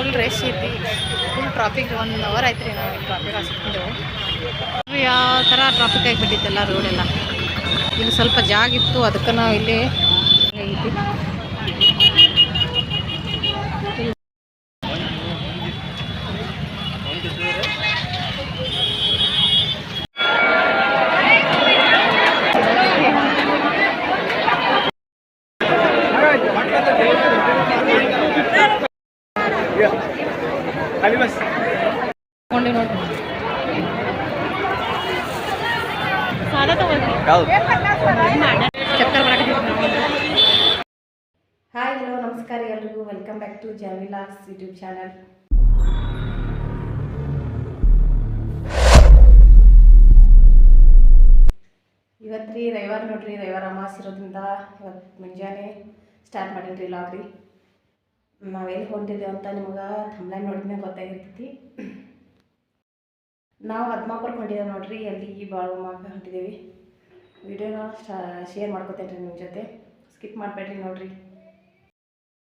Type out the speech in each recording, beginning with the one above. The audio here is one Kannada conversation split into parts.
ಫುಲ್ ರಶ್ ಐತಿ ಫುಲ್ ಟ್ರಾಫಿಕ್ ಒನ್ ಅವರ್ ಆಯ್ತು ರೀ ನಾವು ಟ್ರಾಫಿಕ್ ಹಾಸ್ಕೊಂಡು. ಯಾವ ಥರ ಟ್ರಾಫಿಕ್ ಆಗಿಬಿಟ್ಟಿತ್ತಲ್ಲ ರೋಡೆಲ್ಲ ಇಲ್ಲಿ ಸ್ವಲ್ಪ ಜಾಗ ಇತ್ತು, ಅದಕ್ಕೆ ನಾವು ಇಲ್ಲಿ ಹಾಯ್ ಹಲೋ ನಮಸ್ಕಾರ ಎಲ್ರಿಗೂ. ವೆಲ್ಕಮ್ ಬ್ಯಾಕ್ ಟು ಜಾವಿಲಾಸ್ ಯೂಟ್ಯೂಬ್ ಚಾನಲ್ ಇವತ್ತು ರೀ ರವಿವಾರ ನೋಡ್ರಿ, ರವಿವಾರ ಅಮಾವಾಸ್ಯೆ ಇವತ್ತು ಮುಂಜಾನೆ ಸ್ಟಾರ್ಟ್ ಮಾಡೀನಿ ರೀ ಲಾಗ್ ರೀ ನಾವೆಲ್ಲಿ ಹೊಂಟಿದ್ದೇವೆ ಅಂತ ನಿಮ್ಗೆ ಥಂಬ್ಲೈನ್ ನೋಡಿದ್ಮೇಲೆ ಗೊತ್ತಾಗಿರ್ತೈತಿ. ನಾವು ಹದ್ಮಾಪುರಕ್ಕೆ ಹೊಂಟಿದ್ದೇವೆ ನೋಡ್ರಿ, ಅಲ್ಲಿ ಬಾಳುಮಾಗ ಹೊಂಟಿದ್ದೇವೆ ವಿಡಿಯೋನ ಶೇರ್ ಮಾಡ್ಕೊತೇನೆ ರೀ ನಿಮ್ಮ ಜೊತೆ. ಸ್ಕಿಪ್ ಮಾಡಬೇಡ್ರಿ ನೋಡ್ರಿ.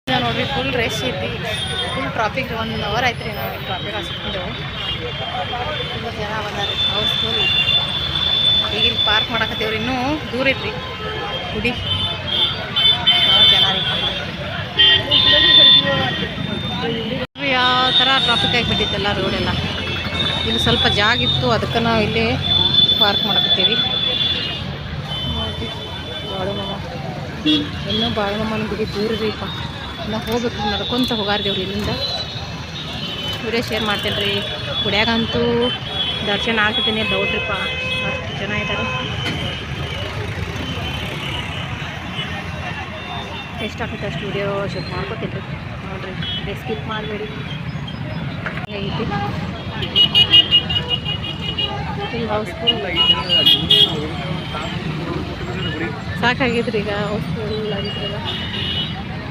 ನೋಡ್ರಿ ಫುಲ್ ರಶ್ ಐತಿ. ಫುಲ್ ಟ್ರಾಫಿಕ್ ಒಂದು ಅವರ್ ಆಯ್ತು ರೀ ನಾವು ಟ್ರಾಫಿಕ್ ಹಾಸ್ಕೊಂಡು. ತುಂಬ ಜನ ಬಂದಾರೆ ಹೌಸ್ ಫುಲ್ ಇಲ್ಲಿ ಪಾರ್ಕ್ ಮಾಡಕತ್ತೇವ್ರಿ, ಇನ್ನೂ ದೂರ ಐತ್ರಿ. ಗುಡಿ ಭಾಳ ಜನ ರೀ ಯಾವ ಥರ ಟ್ರಾಫಿಕ್ ಆಗಿಬಿಟ್ಟಿತ್ತಲ್ಲ ರೋಡೆಲ್ಲ ಇಲ್ಲಿ ಸ್ವಲ್ಪ ಜಾಗ ಇತ್ತು, ಅದಕ್ಕೆ ನಾವು ಇಲ್ಲಿ ಪಾರ್ಕ್ ಮಾಡ್ಕೊತೀವಿ ಬಾಳುಮಮ್ಮ ಇನ್ನೂ ಬಾಳುಮಮ್ಮನ ಗುಡಿ ದೂರ ರೀಪ ನಾವು ಹೋಗ್ಬೇಕು, ನಡ್ಕೊಂತ ಹೋಗಾರ್ದೇವ್ರಿ ಇಲ್ಲಿಂದ. ವಿಡಿಯೋ ಶೇರ್ ಮಾಡ್ತೇನೆ ರೀ. ಗುಡಿಯಾಗಂತೂ ದರ್ಶನ ಆಗ್ತೀನಿ ಡೌಟ್ ರೀಪ್ಪ ಅಷ್ಟು ಜನ ಇದ್ದಾರೆ ಎಷ್ಟಾಗುತ್ತೆ ಅಷ್ಟು ವಿಡಿಯೋ ಶೂಟ್ ಮಾಡ್ಕೊತೀನಿ ರೀ. ನೋಡಿರಿ ಸ್ಕಿಪ್ ಮಾಡಬೇಡಿ. ಐತಿ. ಫುಲ್ ಹೌಸ್ಫುಲ್ ಸಾಕಾಗಿದ್ರಿ ಈಗ ಹೌಸ್ಫುಲ್ ಆಗಿದ್ರಲ್ಲ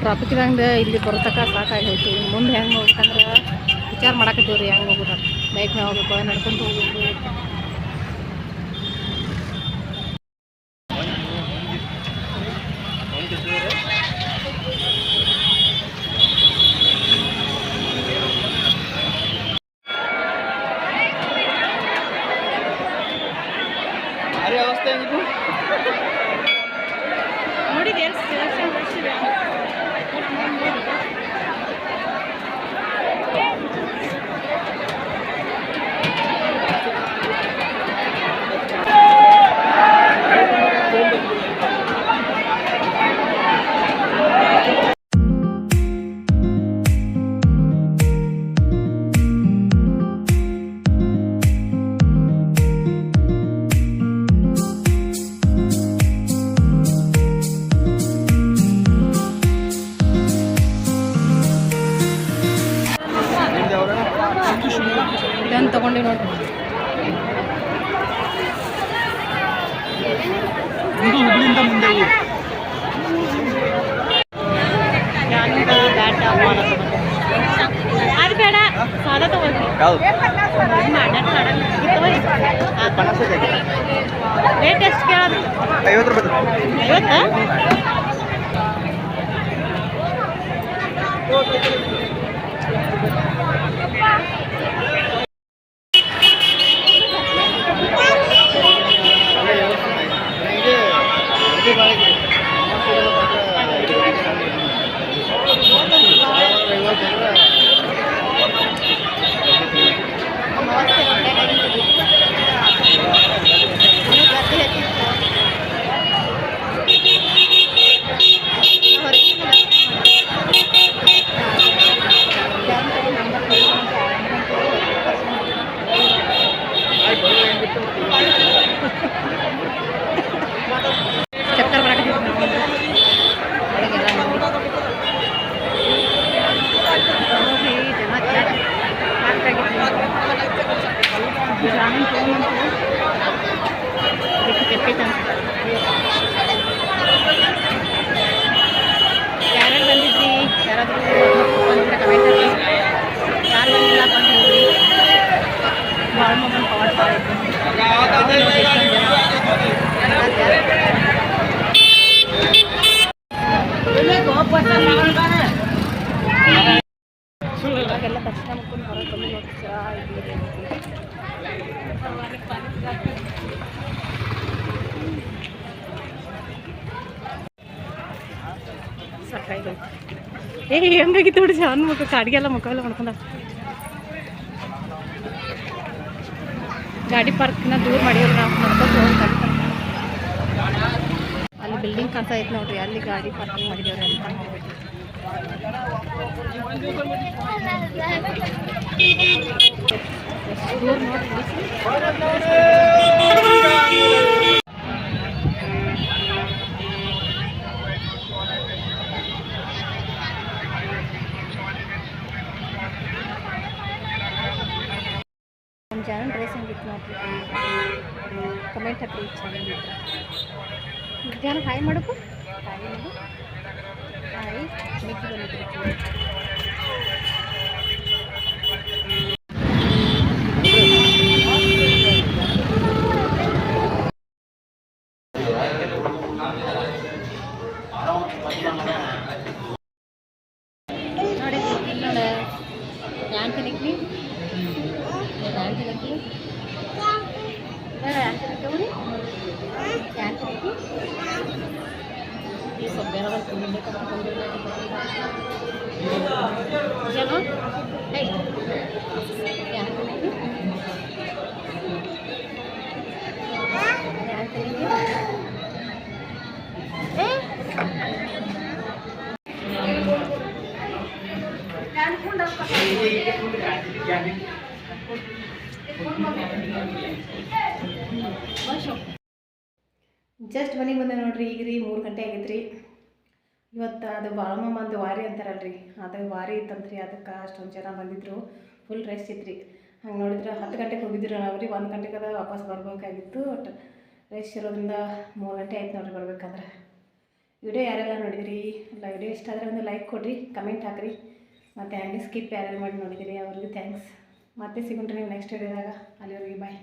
ಟ್ರಾಫಿಕ್ದಂಗೆ ಇಲ್ಲಿ ಬರ್ತಕ್ಕ ಸಾಕಾಗೈತಿ. ಮುಂದೆ ಹೆಂಗೆ ಹೋಗ್ಬೇಕಂದ್ರೆ ವಿಚಾರ ಮಾಡಕತ್ತೀವಿ ರೀ ಹೆಂಗೆ ಹೋಗೋದು ಬೈಕ್ ಮೇಲೆ ಹೋಗ್ಬೇಕು ನಡ್ಕೊಂಡು ಹೋಗ್ಬೇಕು. ಭಾರಿ ಅವಸ್ಥೆ ನೋಡಿ ಕೆಲಸ ಇದು ಹುಬ್ಳಿಂದ ಮುಂದೆ ಊರು ಅದು ಬೇಡ ಸಾದಾ ತಗೋರಿ ಯಾವ್ದು ರೇಟ್ ಎಷ್ಟು ಕೇಳೋದು ಐವತ್ತು ರೂಪಾಯಿ ಐವತ್ತಾ ಮಾಡ್ಕೊಂಡು ಹೊರಗೆ ಬಂದು ನೋಡ್ತೀರಾ ಸಾಕಾಯ್ತು ಏ, ಹೆಂಗಾಗಿತ್ತು ನೋಡಿ ಜಾನ್ ಮುಖಕ್ಕೆ ಅಡುಗೆ ಎಲ್ಲ ಮುಖ ಎಲ್ಲ ಮಾಡ್ಕೊಂಡ ಗಾಡಿ ಪಾರ್ಕ್ನ ದೂರ ಮಾಡಿದ್ರು ನಾವು. ನೋಡ್ಕೊಂಡು ಅಲ್ಲಿ ಬಿಲ್ಡಿಂಗ್ ಕಾಣ್ತಾ ಐತೆ ನೋಡ್ರಿ, ಅಲ್ಲಿ ಗಾಡಿ ಪಾರ್ಕಿಂಗ್ ಮಾಡಿದವ್ರೆ ಅಂತ. ಎಷ್ಟು ದೂರ ನೋಡ್ರಿ ನಮ್ಮ ಚಾನಲ್ ಡ್ರೆಸ್ ಹೆಂಗಿತ್ತು ನೋಡ್ರಿ ಕಮೆಂಟ್ ಹಾಕ್ರಿ ಚಾನಲ್ ಜನ ಹಾಯ್ ಮಾಡಬೇಕು ಹಾಯ್ ಮಾಡು ಹಾಯ್ ಮಿಕ್ಕಿ ಬಂದಿದ್ರು ನೋಡಿ ನೋಡ ಯಾನ್ ಏ ಜಸ್ಟ್ ಮನೆಗೆ ಬಂದೆ ನೋಡ್ರಿ ಈಗ ರೀ ಮೂರು ಗಂಟೆ ಆಗೈತೆ ರೀ ಇವತ್ತು ಅದು ಬಾಳಮ್ಮಂದು ವಾರಿ ಅಂತಾರಲ್ರಿ. ಅದು ವಾರಿ ಇತ್ತಂತ್ರಿ, ಅದಕ್ಕೆ ಅಷ್ಟೊಂದು ಜನ ಬಂದಿದ್ರು. ಫುಲ್ ರೆಸ್ಟ್ ಇತ್ತು ಹಂಗೆ ನೋಡಿದ್ರೆ ಹತ್ತು ಗಂಟೆಗೆ ಹೋಗಿದ್ರು ನಾವು ರೀ ಒಂದು ಗಂಟೆಗೆ ಅದ ವಾಪಸ್ ಬರಬೇಕಾಗಿತ್ತು. ಒಟ್ಟು ರೆಸ್ಟ್ ಇರೋದ್ರಿಂದ ಮೂರು ಗಂಟೆ ಆಯ್ತು ನೋಡ್ರಿ ಬರ್ಬೇಕಂದ್ರೆ. ವಿಡಿಯೋ ಯಾರೆಲ್ಲ ನೋಡಿದಿರಿ? ಇಲ್ಲ ವಿಡಿಯೋ ಇಷ್ಟ ಆದರೆ ಒಂದು ಲೈಕ್ ಕೊಡಿರಿ ಕಮೆಂಟ್ ಹಾಕ್ರಿ. ಮತ್ತು ಹಂಗೆ ಸ್ಕಿಪ್ ಯಾರೆಲ್ಲ ಮಾಡಿ ನೋಡಿದಿರಿ, ಅವ್ರಿಗೆ ಥ್ಯಾಂಕ್ಸ್ ಮತ್ತೆ ಸಿಗೊಂಡ್ರಿ ನೀವು ನೆಕ್ಸ್ಟ್ ವಿಡಿಯೋದಾಗ ಅಲ್ಲಿವರೆಗೆ ಬಾಯ್